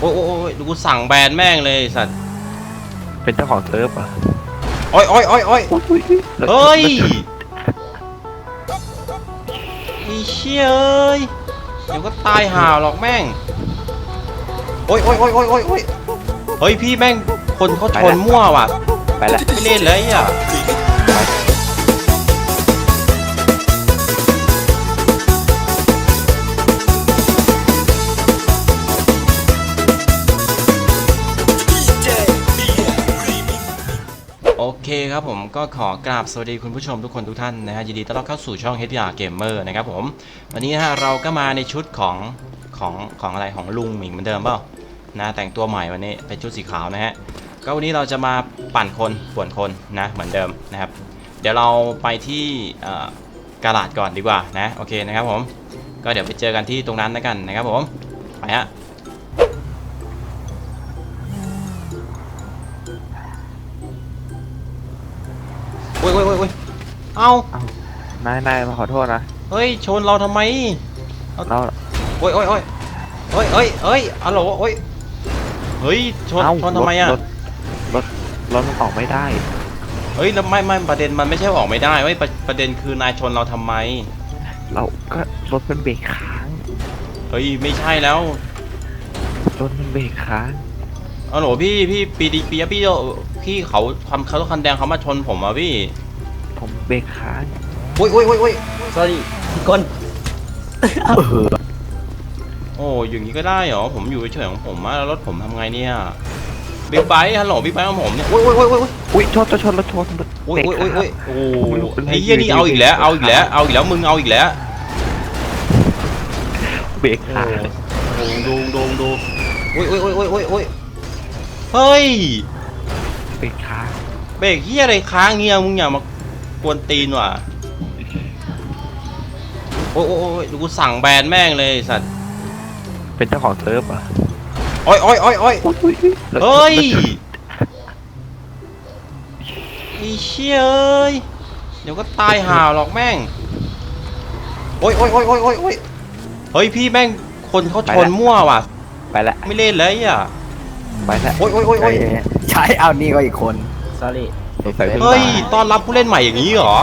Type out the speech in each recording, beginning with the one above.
โอ้ยโอ้ยโอ้ยดูกูสั่งแบนแม่งเลยไอ้สัตว์เป็นเจ้าของเซิร์ฟอะโอ้ยโอ้ยโอ้ยโอ้ยรถเฮ้ยรถไอ้เชี่ยเอ้ยเดี๋ยวก็ตายห่าหรอกแม่งโอ้ยโอ้ยโอ้ยโอ้ยโอ้ยโอ้ยเฮ้ยพี่แม่งคนเขาชนมั่วว่ะไปละไม่เล่นเลยอะ เคครับผมก็ขอกราบสวัสดีคุณผู้ชมทุกคนทุกท่านนะฮะยินดีต้อนรับเข้าสู่ช่อง HDR Gamer นะครับผม วันนี้ฮะเราก็มาในชุดของของของอะไรของลุงหมิงเหมือนเดิมเปล่านะแต่งตัวใหม่วันนี้เป็นชุดสีขาวนะฮะก็วันนี้เราจะมาปั่นคนป่วนคนนะเหมือนเดิมนะครับ เดี๋ยวเราไปที่กาลาดก่อนดีกว่านะโอเคนะครับผมก็เดี๋ยวไปเจอกันที่ตรงนั้นแล้วกันนะครับผมไปฮะ ยโอ้ยโอ้ยโอ้ยเอานายนายมาขอโทษนะ เฮ้ยชนเราทำไม เรา โอ้ยโอ้ยโอ้ยเฮ้ยเฮ้ยเฮ้ยฮัลโหลโอ้ย เฮ้ยชนเอ้าชนทำไมอะ รถรถรถมันออกไม่ได้ เฮ้ยแล้วไม่ไม่ประเด็นมันไม่ใช่ออกไม่ได้เว้ยประประเด็นคือนายชนเราทำไม เราก็รถมันเบรกค้าง เฮ้ยไม่ใช่แล้ว รถมันเบรกค้าง ฮัลโหลพี่พี่ปีดีปีอะพี่พี่เขาทำเขาคันแดงเขามาชนผมอะพี่ ผมเบรกค้างโอ้ยโอ้ยโอ้ยโอ้ย sorry พี่ก้นเออโอ้ยอย่างนี้ก็ได้เหรอผมอยู่เฉยๆของผมอะแล้วรถผมทำไงเนี่ยบิ๊กไบค์ฮัลโหลบิ๊กไบค์ของผมเนี่ยโอ้ยโอ้ยโอ้ยโอ้ยอุ้ยชนชนชนรถชนรถโอ้ยเบรกโอ้ยโอ้ยค้างโอ้ยโอ้ไอ้เหี้ยนี่เอาอีกแล้วเอาอีกแล้วเอาอีกแล้วมึงเอาอีกแล้วเบรกโอ้ค้างโหดูดูดูโอ้ยโอ้ยโอ้ยโอ้ยโอ้ยโอ้ย เฮ้ยเบรกค้างเบรกเหี้ยอะไรค้างเงี้ยมึงอย่ามากวนตีนว่ะโอ้ยโอ้ยโอ้ยดูกูสั่งแบนแม่งเลยไอ้สัตว์เป็นเจ้าของเซิร์ฟอะโอ้ยโอ้ยโอ้ยโอ้ยรถเฮ้ยรถไอ้เชี่ยเอ้ยเดี๋ยวก็ตายห่าหรอกแม่งโอ้ยโอ้ยโอ้ยโอ้ยโอ้ยโอ้ยเฮ้ยพี่แม่งคนเขาชนมั่วว่ะไปละไม่เล่นเลยอะ ไปละโอ้ยโอ้ยโอ้ยโอ้ยใช้เอานี่ก็อีกคน sorry สงสัยเพิ่งเฮ้ยมาตอนรับผู้เล่นใหม่อย่างนี้เหรอ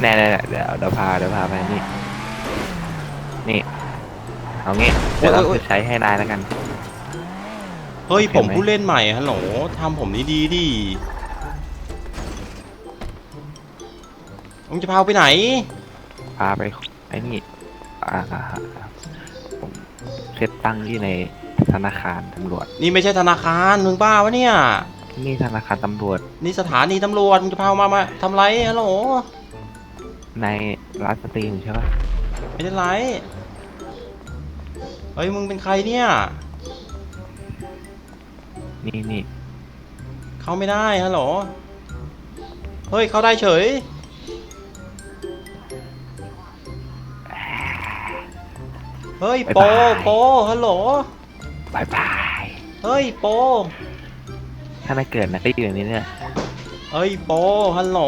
แน่แน่แน่เดี๋ยวเดี๋ยวพาเดี๋ยวพาไปนี่ นี่ เอางี้เดี๋ยวเราโอ้ยโอ้ย จะใช้ให้นายแล้วกัน เฮ้ยโอเคผมไหมผู้เล่นใหม่ฮัลโหลทำผมดีดีๆดิมึงจะพาไปไหน พาไปไอ้นี่ อ่าผมเซตตั้งที่ใน ธนาคารตำรวจ นี่ไม่ใช่ธนาคารมึงบ้าวะเนี่ยที่นี่ธนาคารตำรวจ นี่สถานีตำรวจมึงจะพามามาทำไรฮัลโหลในร้านสตรีมใช่ปะไม่ได้ไรเฮ้ยมึงเป็นใครเนี่ย นี่นี่เข้าไม่ได้ฮัลโหลเฮ้ยเข้าได้เฉย เฮ้ยโปโปฮัลโหล บายบายเฮ้ยโป ถ้านายเกิดนะก็อยู่ในนี้เนี่ย เฮ้ยโปฮัลโหล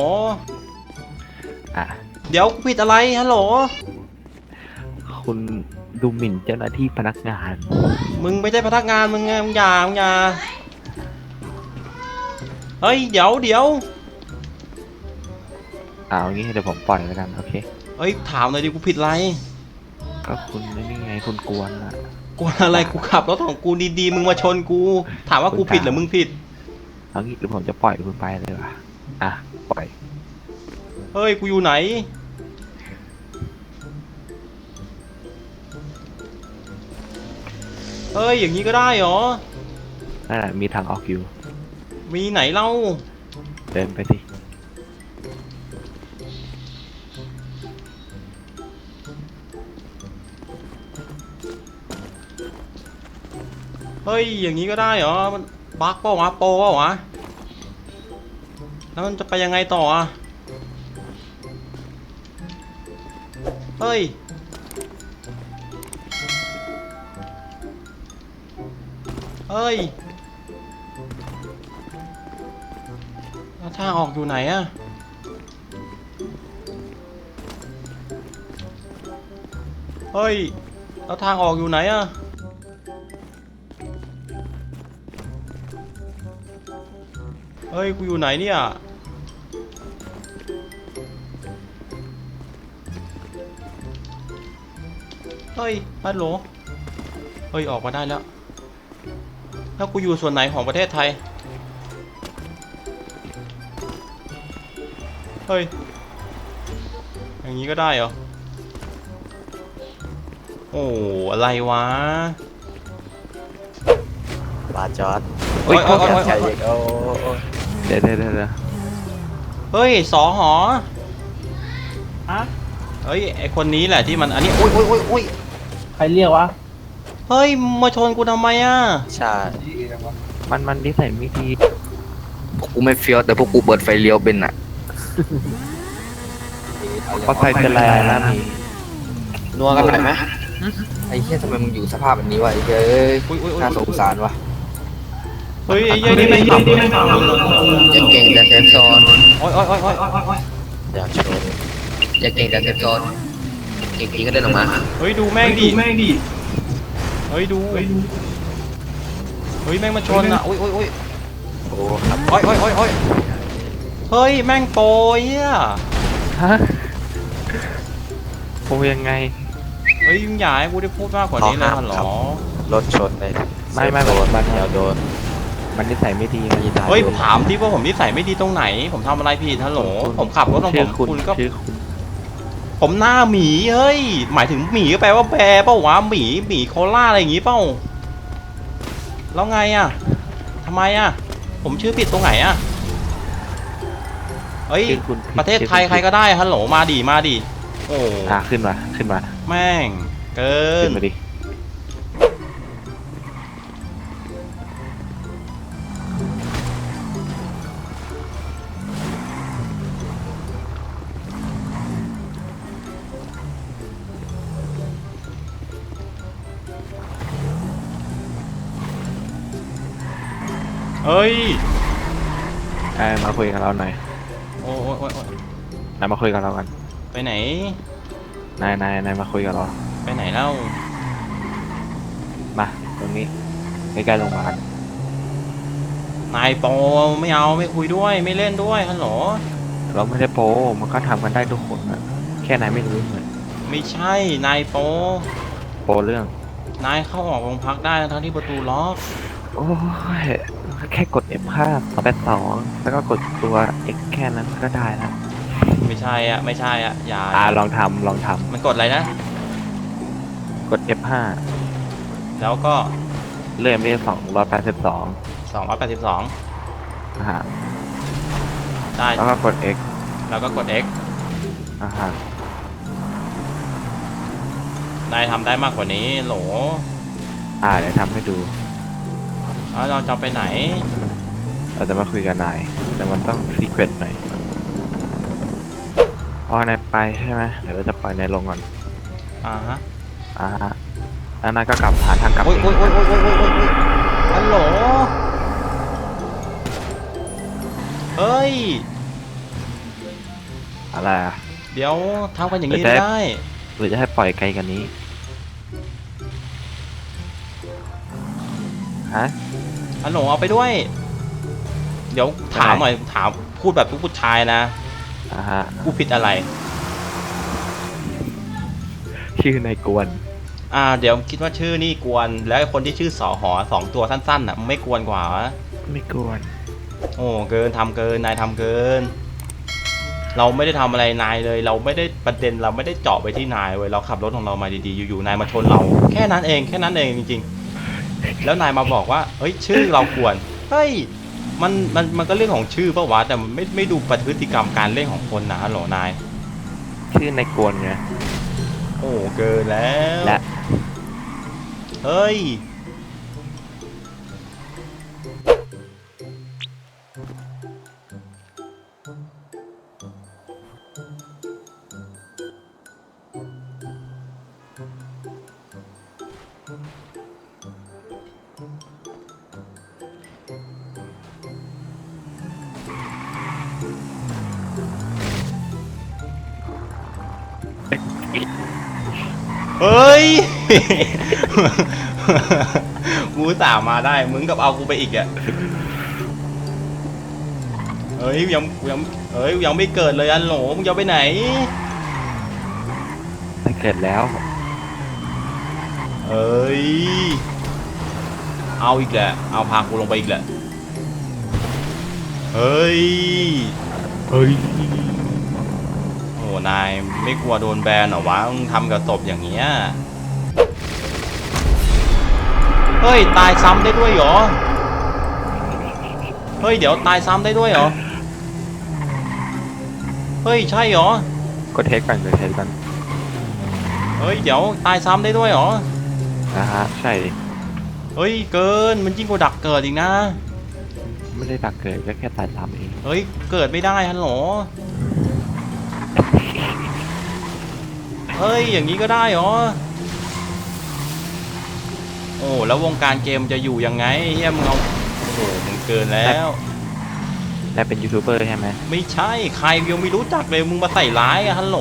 อะ เดี๋ยวกูผิดอะไรฮัลโหล คุณดูหมิ่นเจ้าหน้าที่พนักงาน มึงไม่ใช่พนักงานมึงไงมึงอย่ามึงอย่าเฮ้ยเดี๋ยวเดี๋ยวอ่าเอางี้เดี๋ยวผมปล่อยแล้วกัน โอเค เฮ้ยถามหน่อยดิกูผิดอะไร ก็คุณนี่ไงคุณกวนอะ กูอะไรกูขับรถของกูดีๆ มึงมาชนกู ถามว่ากูผิดหรือมึงผิด เอางี้เดี๋ยวผมจะปล่อยคุณไปเลยว่ะอะปล่อย เฮ้ย กูอยู่ไหน เฮ้ย อย่างนี้ก็ได้เหรอ นั่นแหละมีทางออกอยู่ มีไหนเล่า เดินไปสิ ฮ้ย อย่างนี้ก็ได้เหรอ มันบั๊กเปล่าวะโปรเปล่าวะ แล้วมันจะไปยังไงต่ออะเฮ้ย เฮ้ยแล้วทางออกอยู่ไหนอะเฮ้ย แล้วทางออกอยู่ไหนอะ เฮ้ย กูอยู่ไหนเนี่ย เฮ้ย ฮัลโหล เฮ้ย ออกมาได้แล้ว แล้วกูอยู่ส่วนไหนของประเทศไทย เฮ้ย อย่างนี้ก็ได้เหรอ โอ้อะไรวะบาจอดโอ้ยโอ้ยโอ้ยโอ้ย ใจเย็นโอ้โอ้เดี๋ยวเดี๋ยวเดี๋ยวเดี๋ยวเฮ้ยสอหอฮะเฮ้ยไอคนนี้แหละที่มันอันนี้อุ้ยอุ้ยอุ้ยอุ้ยใครเรียกวะเฮ้ยมาชนกูทำไมอะใช่มันมันนิสัยไม่ดีพวกกูไม่เฟี้ยวแต่พวกกูเปิดไฟเลี้ยวเป็นอะเพราะใครเป็นไรนะมีนัวกันหน่อยไหมไอ้เหี้ยทำไมมึงอยู่สภาพแบบนี้วะไอ้เหี้ยเอ้ยอุ้ยอุ้ยอุ้ยน่าสงสารวะ เฮ้ยไอ้เหี้ยนี่ไม่ขับอย่าเก่งแต่เซฟโซนโอ้ยโอ้ยโอ้ยโอ้ยอยากโชว์อย่าเก่งแต่เซฟโซนเก่งจริงก็เดินออกมาเฮ้ยดูแม่งดิเฮ้ยดูเฮ้ยแม่งมาชนอะอุ้ยอุ้ยอุ้ยโอ้ครับโอ้ยโอ้ยโอ้ยโอ้ยเฮ้ยแม่งโปรยอะฮะโอ้ยังไงเฮ้ยมึงอย่าให้กูได้พูดมากกว่านี้เลยฮัลโหลรถชนในไม่ไม่โดนมันเดี๋ยวโดน มันนิสัยไม่ดีมันมีตาเฮ้ยโดนถามที่ว่าผมนิสัยไม่ดีตรงไหน ผมทำอะไรผิดฮัลโหลผมขับรถของผชื่อมคุณคุณก็ชื่อคุณผมหน้าหมีเฮ้ย หมายถึงหมีก็แปลว่าแบร์เปล่าวะหมีหมีโคล่าอะไรอย่างงี้เปล่าแล้วไงอะทำไมอะ ผมชื่อผิดตรงไหนอะเฮ้ยชื่อคุณประเทศไทยใครก็ได้ฮัลโหลมาดิมาดิโอ้อ่าขึ้นมาขึ้นมา แม่ง เกิขึ้นนมาดิ เฮ้ยไอ้มาคุยกับเราหน่อยโอ้ยโอ้ยโอ้ยโอ้ยนายมาคุยกับเรากันไปไหน นายนายนายมาคุยกับเรา ไปไหนเล่ามาตรงนี้ใกล้ๆโรงพยาบาลนายโปรไม่เอาไม่คุยด้วยไม่เล่นด้วยฮัลโหลเราไม่ได้โป้มันก็ทำกันได้ทุกคนอะแค่นายไม่รู้เหมือนไม่ใช่นายโปรโป้เรื่องนายเข้าออกโรงพักได้ทั้งที่ประตูล็อก โอ้ย แค่กด F5 แปดสองแล้วก็กดตัว X แค่นั้นก็ได้แล้วไม่ใช่อะ ไม่ใช่อะ อย่า อ่าลองทำลองทมันกดอะไรนะำกด F5 แล้วก็เลื่อนไปสองร้อยแปดสิบสอง282นะฮะได้ แล้วก็กด X แล้วก็กด X นะฮะนายทำได้มากกว่านี้โหล อ่าเดี๋ยวทำให้ดู แล้วเราจะไปไหน เราจะมาคุยกับนาย แต่มันต้องซีเครตหน่อยพอนายไปใช่ไหมเดี๋ยวเราจะปล่อยนายลงก่อน อ่าฮะอ่าฮะแล้วนายก็กลับหาทางกลับโอ้ยเอโอ้ยงโอ้ยโอ้ยโอ้ยโอ้ยโอ้ยฮัลโหลเฮ้ย อะไรอะ เดี๋ยวทำกันอย่างนี้เดี๋ยวได้ หรือจะให้ปล่อยไกลกันนี้ ฮะ ฮัลโหลเอาไปด้วย เดี๋ยวถามหน่อยถามพูดแบบทุกผู้ชายนะอ่าฮะกูผิดอะไร ชื่อนายกวน อ่า เดี๋ยวคิดว่าชื่อนี่กวน แล้วไอ้คนที่ชื่อสอหอสองตัวสั้นๆน่ะมึงไม่กวนกว่าวะไม่กวน โอ้เกินทำเกินนายทำเกิน เราไม่ได้ทำอะไรนายเลย เราไม่ได้ประเด็นเราไม่ได้เจาะไปที่นายเว้ยเราขับรถของเรามาดีๆอยู่ๆนายมาชนเรา แค่นั้นเองแค่นั้นเองจริงๆ แล้วนายมาบอกว่าเฮ้ยชื่อเราควรเฮ้ยมันมันมันก็เรื่องของชื่อปะวะแต่มันไม่ไม่ดูพฤติกรรมการเล่นของคนนะฮัลโหลนาย ชื่อนายกวนไงโอ้เกินแล้ว และ เฮ้ย เฮ้ย กูสามมาได้ มึงกับเอากูไปอีกอะเฮ้ยยังยังเฮ้ยยังไม่เกิดเลยอันโหลมึงจะไปไหน มันเกิดแล้ว เอ้ย เอาอีกแหละ เอาพากูลงไปอีกแหละ เฮ้ย เฮ้ยโอ้ นายไม่กลัวโดนแบนเหรอวะมึงทำกับศพอย่างเงี้ย เฮ้ย ตายซ้ำได้ด้วยเหรอ เฮ้ย เดี๋ยวตายซ้ำได้ด้วยเหรอ เฮ้ย ใช่เหรอ กดเทสก่อนกดเทสก่อนเฮ้ย เดี๋ยวตายซ้ำได้ด้วยเหรอ นะฮะ ใช่ เฮ้ย เกิน มันยิ่งกว่าดักเกิดอีกนะ ไม่ได้ตักเกิดก็แค่ตายตามเอง เฮ้ย เกิดไม่ได้ฮัลโหล เฮ้ย อย่างนี้ก็ได้เหรอ โอ้ แล้ววงการเกมจะอยู่ยังไงเฮียมึงเอาโอ้โหมึงเกินแล้ว และเป็นยูทูบเบอร์ใช่ไหมไม่ใช่ ใครยังไม่รู้จักเลย มึงมาใส่ร้ายอะฮัลโหล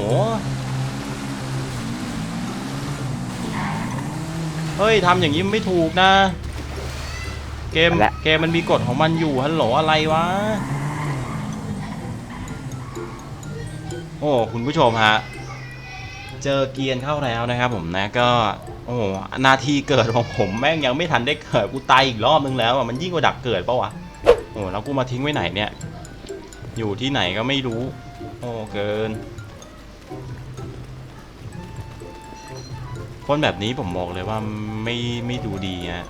เฮ้ยทำอย่างนี้มันไม่ถูกนะ เกม เกมมันมีกฎของมันอยู่ฮัลโหลอะไรวะ โอ้ คุณผู้ชมฮะ เจอเกียร์เข้าแล้วนะครับผมนะก็โอ้นาทีเกิดของผมแม่งยังไม่ทันได้เกิดกูตายอีกรอบนึงแล้วอะมันยิ่งกว่าดักเกิดปะวะโอ้แล้วกูมาทิ้งไว้ไหนเนี่ย อยู่ที่ไหนก็ไม่รู้ โอ้เกิน คนแบบนี้ผมบอกเลยว่าไม่ไม่ดูดีอะ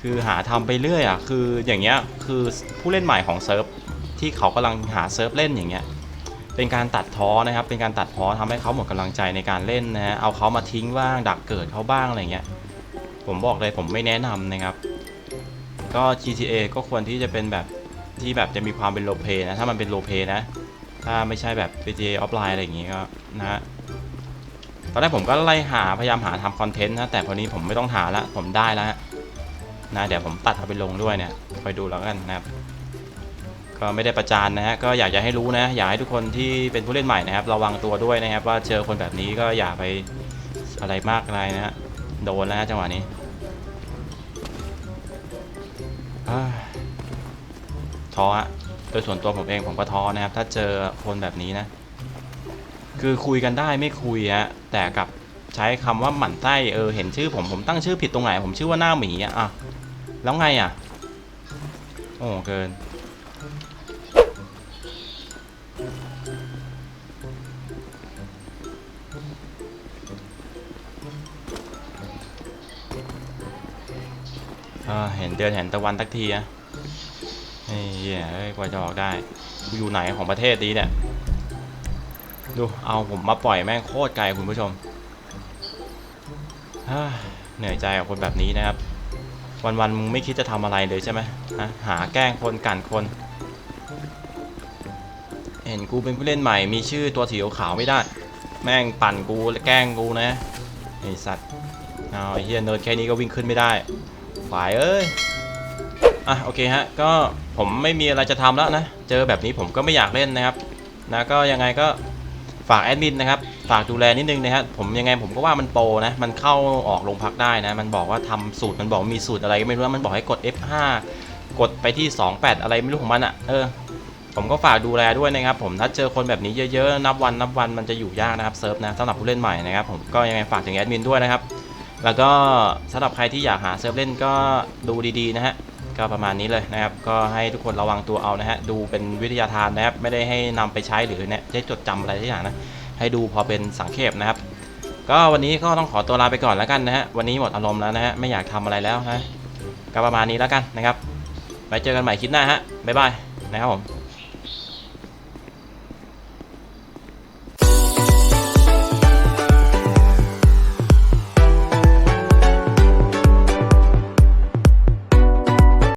คือหาทำไปเรื่อยอะคืออย่างเงี้ยคือผู้เล่นใหม่ของเซิร์ฟที่เขากำลังหาเซิร์ฟเล่นอย่างเงี้ย เป็นการตัดท้อนะครับ เป็นการตัดท้อทำให้เขาหมดกำลังใจในการเล่นนะฮะ เอาเขามาทิ้งบ้าง ดักเกิดเขาบ้างอะไรเงี้ย ผมบอกเลยผมไม่แนะนำนะครับ ก็ GTA ก็ควรที่จะเป็นแบบที่แบบจะมีความเป็นโลเปนะ ถ้ามันเป็นโลเปนะ ถ้าไม่ใช่แบบ GTA Offline อะไรอย่างงี้ก็นะฮะ ตอนแรกผมก็ไล่หาพยายามหาทำคอนเทนต์นะ แต่พอนี้ผมไม่ต้องหาละ ผมได้แล้วฮะนะ เดี๋ยวผมตัดเอาไปลงด้วยเนี่ย คอยดูแล้วกันนะครับ ก็ไม่ได้ประจานนะฮะก็อยากจะให้รู้นะ อยากให้ทุกคนที่เป็นผู้เล่นใหม่นะครับระวังตัวด้วยนะครับ ว่าเจอคนแบบนี้ก็อย่าไปอะไรมากอะไรนะฮะโดนแล้วฮะจังหวะนี้ท้อฮะโดยส่วนตัวผมเองผมก็ท้อนะครับ ถ้าเจอคนแบบนี้นะ คือคุยกันได้ไม่คุยฮะแต่กับใช้คำว่าหมั่นไส้เออเห็นชื่อผมผมตั้งชื่อผิดตรงไหนผมชื่อว่าหน้าหมีอะอะแล้วไงอะโอ้เกิน เห็นเดือนเห็นตะวันตักทีอะไอ้เหี้ยเอ้กว่าจะออกได้ อยู่ไหนของประเทศนี้เนี่ย ดู เอาผมมาปล่อยแม่งโคตรไกลคุณผู้ชม เหนื่อยใจกับคนแบบนี้นะครับ วันๆมึงไม่คิดจะทำอะไรเลยใช่ไหมฮะหาแกล้งคนกั่นคน เห็นกูเป็นผู้เล่นใหม่ มีชื่อตัวสีขาวไม่ได้ แม่งปั่นกูและแกล้งกูนะไอสัตว์เอาไอ้เฮียเนิร์ดแค่นี้ก็วิ่งขึ้นไม่ได้ ฝ่ายเอ้ย อะโอเคฮะ ก็ผมไม่มีอะไรจะทำแล้วนะ เจอแบบนี้ผมก็ไม่อยากเล่นนะครับนะก็ยังไงก็ฝากแอดมินนะครับ ฝากดูแลนิดนึงนะครับผมยังไงผมก็ว่ามันโปรนะ มันเข้าออกโรงพักได้นะ มันบอกว่าทำสูตร มันบอกมีสูตรอะไรก็ไม่รู้มันบอกให้กด F5 กดไปที่ 28 อะไรไม่รู้ของมันอะ่ะ เออ ผมก็ฝากดูแลด้วยนะครับ ผมถ้าเจอคนแบบนี้เยอะๆ นับวันนับวันมันจะอยู่ยากนะครับเซิร์ฟนะสำหรับผู้เล่นใหม่นะครับ ผมก็ยังไงฝากถึงแอดมินด้วยนะครับ แล้วก็สำหรับใครที่อยากหาเซิร์ฟเล่นก็ดูดีๆนะฮะก็ประมาณนี้เลยนะครับ ก็ให้ทุกคนระวังตัวเอานะฮะ ดูเป็นวิทยาทานนะครับ ไม่ได้ให้นำไปใช้หรือเนี่ยจะจดจำอะไรทุกอย่างนะ ให้ดูพอเป็นสังเขปนะครับ ก็วันนี้ก็ต้องขอตัวลาไปก่อนแล้วกันนะฮะ วันนี้หมดอารมณ์แล้วนะฮะ ไม่อยากทำอะไรแล้วนะก็ประมาณนี้แล้วกันนะครับ ไว้เจอกันใหม่คลิปหน้าฮะ บ๊ายบายนะครับผม